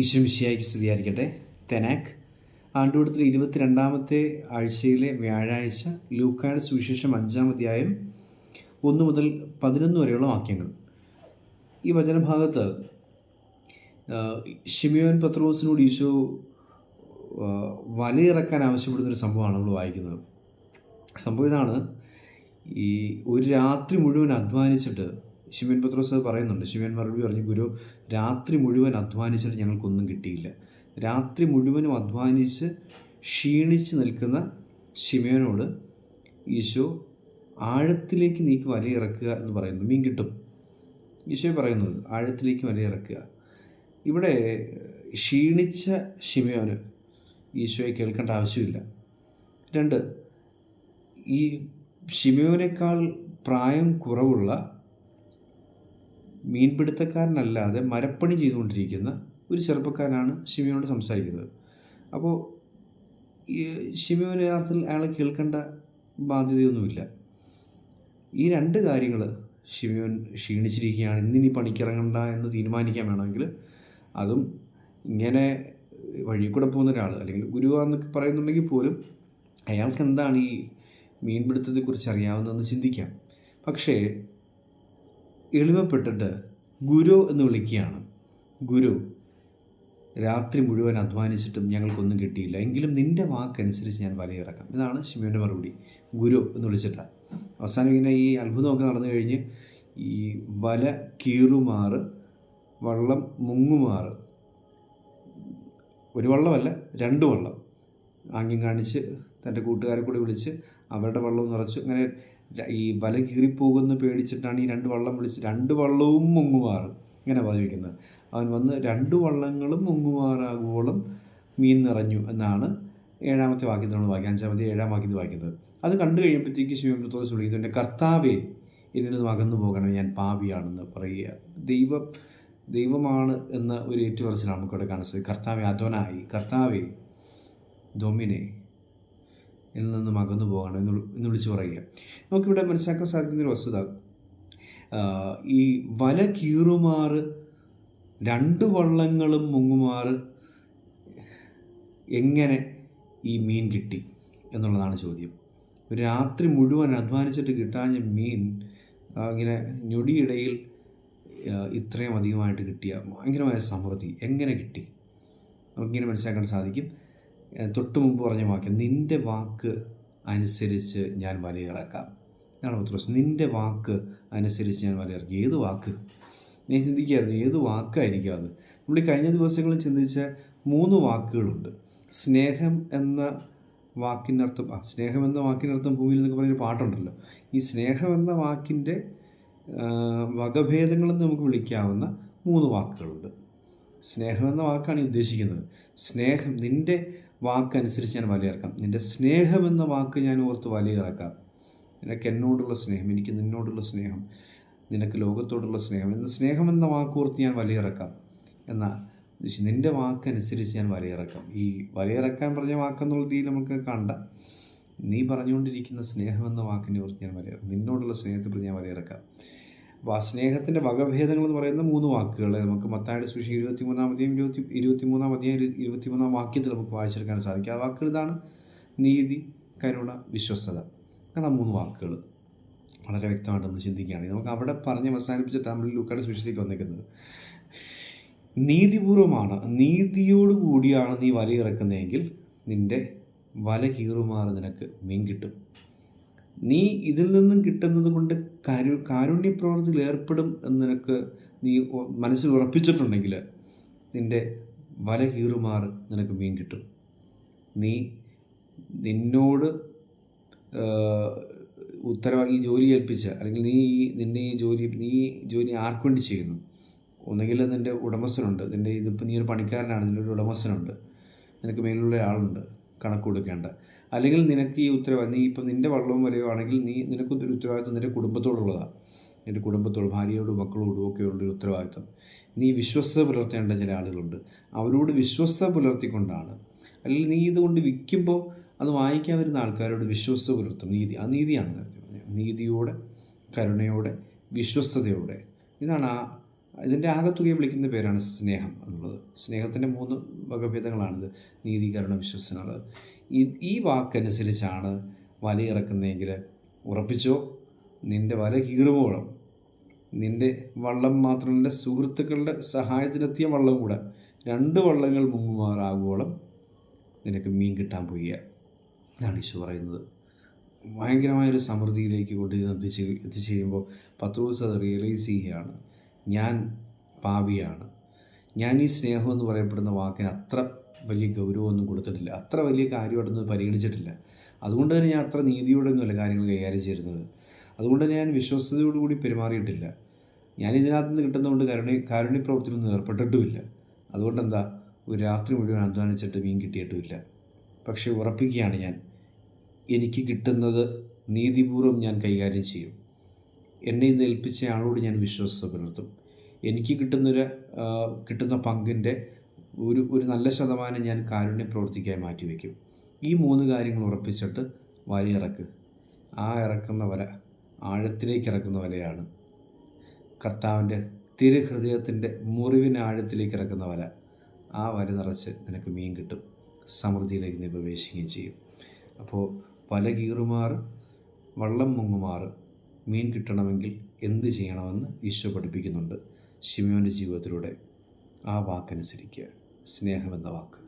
ഈശ്വമിശിയായിക്ക് സ്തുതിയായിരിക്കട്ടെ. തെനാക്ക് ആണ്ടുകൂടത്തിൽ ഇരുപത്തിരണ്ടാമത്തെ ആഴ്ചയിലെ വ്യാഴാഴ്ച ലൂക്കായുടെ സുവിശേഷം അഞ്ചാം അധ്യായം ഒന്ന് മുതൽ പതിനൊന്ന് വരെയുള്ള വാക്യങ്ങൾ. ഈ വചനഭാഗത്ത് ഷിമിയോൻ പത്രോസിനോട് ഈശോ വലയിറക്കാൻ ആവശ്യപ്പെടുന്നൊരു സംഭവമാണ് നമ്മൾ വായിക്കുന്നത്. സംഭവം ഇതാണ് ഈ ഒരു രാത്രി മുഴുവൻ അധ്വാനിച്ചിട്ട് ശിവൻ പത്രോസ് അത് പറയുന്നുണ്ട്. ശിവൻ മറുപടി പറഞ്ഞു ഗുരു രാത്രി മുഴുവൻ അധ്വാനിച്ചിട്ട് ഞങ്ങൾക്കൊന്നും കിട്ടിയില്ല. രാത്രി മുഴുവനും അധ്വാനിച്ച് ക്ഷീണിച്ച് നിൽക്കുന്ന ശിമയോനോട് ഈശോ ആഴത്തിലേക്ക് നീക്ക് വലയിറക്കുക എന്ന് പറയുന്നു. മീൻ കിട്ടും. ഈശോ പറയുന്നത് ആഴത്തിലേക്ക് വലയിറക്കുക. ഇവിടെ ക്ഷീണിച്ച ശിമയോന് ഈശോയെ കേൾക്കേണ്ട ആവശ്യമില്ല. രണ്ട് ഈ ഷിമയോനേക്കാൾ പ്രായം കുറവുള്ള മീൻപിടുത്തക്കാരനല്ലാതെ മരപ്പണി ചെയ്തുകൊണ്ടിരിക്കുന്ന ഒരു ചെറുപ്പക്കാരനാണ് ഷിമിയോട് സംസാരിക്കുന്നത്. അപ്പോൾ ഈ ഷിമയോന് യഥാർത്ഥത്തിൽ അയാളെ കേൾക്കേണ്ട ബാധ്യതയൊന്നുമില്ല. ഈ രണ്ട് കാര്യങ്ങൾ ഷിമിയോൻ ക്ഷീണിച്ചിരിക്കുകയാണ്. ഇന്നിനി പണിക്കിറങ്ങണ്ട എന്ന് തീരുമാനിക്കാൻ വേണമെങ്കിൽ അതും ഇങ്ങനെ വഴി കൂടെ പോകുന്ന ഒരാൾ അല്ലെങ്കിൽ ഗുരുവാന്നൊക്കെ പറയുന്നുണ്ടെങ്കിൽ പോലും അയാൾക്ക് എന്താണ് ഈ മീൻപിടുത്തത്തെക്കുറിച്ച് അറിയാവുന്നതെന്ന് ചിന്തിക്കാം. പക്ഷേ എളിമപ്പെട്ടിട്ട് ഗുരു എന്ന് വിളിക്കുകയാണ്. ഗുരു രാത്രി മുഴുവൻ അധ്വാനിച്ചിട്ടും ഞങ്ങൾക്കൊന്നും കിട്ടിയില്ല. എങ്കിലും നിന്റെ വാക്കനുസരിച്ച് ഞാൻ വലയിറക്കാം. ഇതാണ് ശിവന്റെ മറുപടി. ഗുരു എന്ന് വിളിച്ചിട്ടാണ് അവസാനം ഇങ്ങനെ ഈ അത്ഭുതമൊക്കെ നടന്നു കഴിഞ്ഞ് ഈ വല കീറുമാറ് വള്ളം മുങ്ങുമാറ് ഒരു വള്ളമല്ല രണ്ട് വള്ളം ആംഗ്യം കാണിച്ച് തന്റെ കൂട്ടുകാരെ കൂടി വിളിച്ച് അവരുടെ വള്ളവും നിറച്ചു അങ്ങനെ ഈ വല കീറിപ്പോകുന്ന പേടിച്ചിട്ടാണ് ഈ രണ്ട് വള്ളം വിളിച്ച് രണ്ട് വള്ളവും മുങ്ങുമാറ് ഇങ്ങനെ പതിവിക്കുന്നത് അവൻ വന്ന് രണ്ട് വള്ളങ്ങളും മുങ്ങുമാറാകുവോളം മീൻ നിറഞ്ഞു എന്നാണ് ഏഴാമത്തെ വാക്യത്തിൽ നമ്മൾ വായിക്കുക അഞ്ചാമത്തെ ഏഴാം വാക്യത്തിൽ വായിക്കുന്നത്. അത് കണ്ടു കഴിയുമ്പോഴത്തേക്ക് ശിവമൃത്തോട് വിളിക്കുന്നു എന്റെ കർത്താവേ എന്നിൽ നിന്ന് അകന്നു പോകണം ഞാൻ പാവിയാണെന്ന് പറയുക. ദൈവം ദൈവമാണ് എന്ന ഒരു ഏറ്റുപറച്ചിലാണ് നമുക്കിവിടെ കാണാൻ കർത്താവെ അധോനായി. കർത്താവെ ഡൊമിനെ എന്നിൽ നിന്നും അകന്നു പോകണം എന്ന് എന്ന് വിളിച്ച് പറയുക. നമുക്കിവിടെ മനസ്സിലാക്കാൻ സാധിക്കുന്ന ഒരു വസ്തുത. ഈ വല കീറുമാർ രണ്ട് വള്ളങ്ങളും മുങ്ങുമാർ എങ്ങനെ ഈ മീൻ കിട്ടി എന്നുള്ളതാണ് ചോദ്യം. ഒരു രാത്രി മുഴുവൻ അധ്വാനിച്ചിട്ട് കിട്ടാഞ്ഞ മീൻ ഇങ്ങനെ ഞൊടിയിടയിൽ ഇത്രയും അധികമായിട്ട് കിട്ടിയ ഭയങ്കരമായ സമൃദ്ധി. എങ്ങനെ കിട്ടി? നമുക്കിങ്ങനെ മനസ്സിലാക്കാൻ സാധിക്കും. തൊട്ട് മുമ്പ് പറഞ്ഞ വാക്യം നിന്റെ വാക്ക് അനുസരിച്ച് ഞാൻ വലയിറക്കാം. ഞാൻ പത്രോസ് നിന്റെ വാക്ക് അനുസരിച്ച് ഞാൻ വലയിറക്കി. ഏത് വാക്ക്? ഞാൻ ചിന്തിക്കുകയായിരുന്നു ഏത് വാക്കായിരിക്കും അത്? നമ്മൾ ഈ കഴിഞ്ഞ ദിവസങ്ങളിൽ ചിന്തിച്ച മൂന്ന് വാക്കുകളുണ്ട്. സ്നേഹം എന്ന വാക്കിനർത്ഥം ആ സ്നേഹം എന്ന വാക്കിനർത്ഥം ഭൂമിയിൽ എന്നൊക്കെ പറയുന്ന പാട്ടുണ്ടല്ലോ. ഈ സ്നേഹം എന്ന വാക്കിന്റെ വകഭേദങ്ങളെന്ന് നമുക്ക് വിളിക്കാവുന്ന മൂന്ന് വാക്കുകളുണ്ട്. സ്നേഹം എന്ന വാക്കാണ് ഉദ്ദേശിക്കുന്നത്. സ്നേഹം നിന്റെ വാക്കനുസരിച്ച് ഞാൻ വലയിറക്കാം. നിന്റെ സ്നേഹം എന്ന വാക്ക് ഞാൻ ഓർത്ത് വലയിറക്കാം. നിനക്ക് എന്നോടുള്ള സ്നേഹം എനിക്ക് നിന്നോടുള്ള സ്നേഹം നിനക്ക് ലോകത്തോടുള്ള സ്നേഹം എന്ന സ്നേഹം എന്ന വാക്കോർത്ത് ഞാൻ വലയിറക്കാം. എന്നാൽ നിന്റെ വാക്കനുസരിച്ച് ഞാൻ വലയിറക്കാം. ഈ വലയിറക്കാൻ പറഞ്ഞ വാക്കെന്നുള്ള രീതിയിൽ നമുക്ക് കണ്ട നീ പറഞ്ഞുകൊണ്ടിരിക്കുന്ന സ്നേഹം എന്ന വാക്കിനെ ഓർത്ത് ഞാൻ വലയിറക്കാം. നിന്നോടുള്ള സ്നേഹത്തെ പ്രതി ഞാൻ വലയിറക്കാം. അപ്പോൾ ആ സ്നേഹത്തിന്റെ വകഭേദങ്ങൾ എന്ന് പറയുന്ന മൂന്ന് വാക്കുകൾ നമുക്ക് മത്തായുടെ സുഷി ഇരുപത്തിമൂന്നാം അധ്യായം ഇരുപത്തി ഇരുപത്തി മൂന്നാം അധ്യായം ഇരുപത്തി മൂന്നാം വാക്യത്തിൽ നമുക്ക് വായിച്ചെടുക്കാൻ സാധിക്കും. ആ വാക്കുകൾ ഇതാണ് നീതി കരുണ വിശ്വസ്തത. അതാണ് ആ മൂന്ന് വാക്കുകൾ. വളരെ വ്യക്തമായിട്ട് നമ്മൾ ചിന്തിക്കുകയാണെങ്കിൽ നമുക്ക് അവിടെ പറഞ്ഞ് അവസാനിപ്പിച്ചിട്ട് നമ്മൾ ലൂക്കാട് സുഷിയിലേക്ക് വന്നിരിക്കുന്നത് നീതിപൂർവമാണ് നീതിയോട് കൂടിയാണ് നീ വലയിറക്കുന്നതെങ്കിൽ നിന്റെ വല കീറുമാറ് നിനക്ക് മീൻ കിട്ടും. നീ ഇതിൽ നിന്നും കിട്ടുന്നത് കൊണ്ട് കാരു കാരുണ്യ പ്രവർത്തിയിൽ ഏർപ്പെടും എന്ന് നിനക്ക് നീ മനസ്സിൽ ഉറപ്പിച്ചിട്ടുണ്ടെങ്കിൽ നിന്റെ വല കീറുമാർ നിനക്ക് മീൻ കിട്ടും. നീ നിന്നോട് ഉത്തരവ ഈ ജോലി ഏൽപ്പിച്ച അല്ലെങ്കിൽ നീ ഈ നിന്നെ ഈ ജോലി നീ ജോലി ആർക്കുവേണ്ടി ചെയ്യുന്നു? ഒന്നുകിൽ നിന്റെ ഉടമസ്ഥനുണ്ട്. നിന്റെ ഇതിപ്പോൾ നീ ഒരു പണിക്കാരനാണ്. നിന്റെ ഒരു ഉടമസ്ഥനുണ്ട്. നിനക്ക് മേലുള്ള ആളുണ്ട്. കണക്ക് കൊടുക്കേണ്ട. അല്ലെങ്കിൽ നിനക്ക് ഈ ഉത്തരവാദിത്വം നീ ഇപ്പം നിന്റെ വള്ളവും വലയോ നീ നിനക്ക് ഒരു ഉത്തരവാദിത്വം നിന്റെ കുടുംബത്തോടുള്ളതാണ് നിന്റെ കുടുംബത്തോട് ഭാര്യയോടും മക്കളോടും ഒക്കെ ഉള്ളൊരു ഉത്തരവാദിത്വം. നീ വിശ്വസ്ത പുലർത്തേണ്ട ചില ആളുകളുണ്ട്. അവരോട് വിശ്വസ്ത പുലർത്തിക്കൊണ്ടാണ്. അല്ലെങ്കിൽ നീ ഇതുകൊണ്ട് വിൽക്കുമ്പോൾ അത് വാങ്ങിക്കാൻ വരുന്ന ആൾക്കാരോട് വിശ്വസ്ത പുലർത്തും. നീതി ആ നീതിയാണ് നീതിയോടെ കരുണയോടെ വിശ്വസ്തയോടെ ഇതാണ് ആ ഇതിന്റെ ആകത്തുകയെ വിളിക്കുന്ന പേരാണ് സ്നേഹം എന്നുള്ളത്. സ്നേഹത്തിന്റെ മൂന്ന് വകഭേദങ്ങളാണിത്. നീതി കരുണ വിശ്വസനകൾ ഈ വാക്കനുസരിച്ചാണ് വല വലയിറക്കുന്നതെങ്കിൽ ഉറപ്പിച്ചോ? നിന്റെ വല കീറുപോകണം നിന്റെ വള്ളം മാത്രമല്ല സുഹൃത്തുക്കളുടെ സഹായത്തിനെത്തിയ വള്ളം കൂടെ രണ്ട് വള്ളങ്ങൾ മുങ്ങുമാറാകുവോളം നിനക്ക് മീൻ കിട്ടാൻ പോയ ഇതാണ് ഈശോ പറയുന്നത്. ഭയങ്കരമായൊരു സമൃദ്ധിയിലേക്ക് കൊണ്ടുചെന്ന് എത്തിച്ച് എത്തിച്ച് കഴിയുമ്പോൾ ദിവസം അത് റിയലൈസ് ചെയ്യുകയാണ്. ഞാൻ പാപിയാണ്. ഞാൻ ഈ സ്നേഹം എന്ന് പറയപ്പെടുന്ന വാക്കിന് അത്ര വലിയ ഗൗരവമൊന്നും കൊടുത്തിട്ടില്ല. അത്ര വലിയ കാര്യമായിട്ടൊന്നും പരിഗണിച്ചിട്ടില്ല. അതുകൊണ്ട് തന്നെ ഞാൻ അത്ര നീതിയോടൊന്നുമല്ല കാര്യങ്ങൾ കൈകാര്യം ചെയ്യുന്നത് അതുകൊണ്ട് ഞാൻ വിശ്വസ്തയോടുകൂടി പെരുമാറിയിട്ടില്ല. ഞാൻ ഇതിനകത്ത് നിന്ന് കിട്ടുന്നതുകൊണ്ട് കരുണ കാരുണ്യ പ്രവർത്തനമൊന്നും ഏർപ്പെട്ടിട്ടുമില്ല. അതുകൊണ്ട് എന്താ ഒരു രാത്രി മുഴുവൻ അധ്വാനിച്ചിട്ട് മീൻ കിട്ടിയിട്ടുമില്ല. പക്ഷേ ഉറപ്പിക്കുകയാണ് ഞാൻ എനിക്ക് കിട്ടുന്നത് നീതിപൂർവം ഞാൻ കൈകാര്യം ചെയ്യും. എന്നെ ഇത് ഏൽപ്പിച്ച ആളോട് ഞാൻ വിശ്വസ്ത പുലർത്തും. എനിക്ക് കിട്ടുന്നൊരു കിട്ടുന്ന പങ്കിന്റെ ഒരു ഒരു നല്ല ശതമാനം ഞാൻ കാരുണ്യ പ്രവർത്തിക്കായി മാറ്റിവെക്കും. ഈ മൂന്ന് കാര്യങ്ങൾ ഉറപ്പിച്ചിട്ട് വല ഇറക്ക്. ആ ഇറക്കുന്ന വല ആഴത്തിലേക്ക് ഇറക്കുന്ന വലയാണ്. കർത്താവിന്റെ തിരുഹൃദയത്തിന്റെ മുറിവിന് ആഴത്തിലേക്ക് ഇറക്കുന്ന വല. ആ വല നിറച്ച് നിനക്ക് മീൻ കിട്ടും. സമൃദ്ധിയിലേക്ക് നീ പ്രവേശിക്കുകയും ചെയ്യും. അപ്പോൾ വല കീറുമാറ് വള്ളം മുങ്ങുമാർ മീൻ കിട്ടണമെങ്കിൽ എന്ത് ചെയ്യണമെന്ന് ഈശോ പഠിപ്പിക്കുന്നുണ്ട്. ഷിമിയോന്റെ ജീവിതത്തിലൂടെ ആ വാക്കനുസരിക്കുക. സ്നേഹമെന്ന വാക്ക്.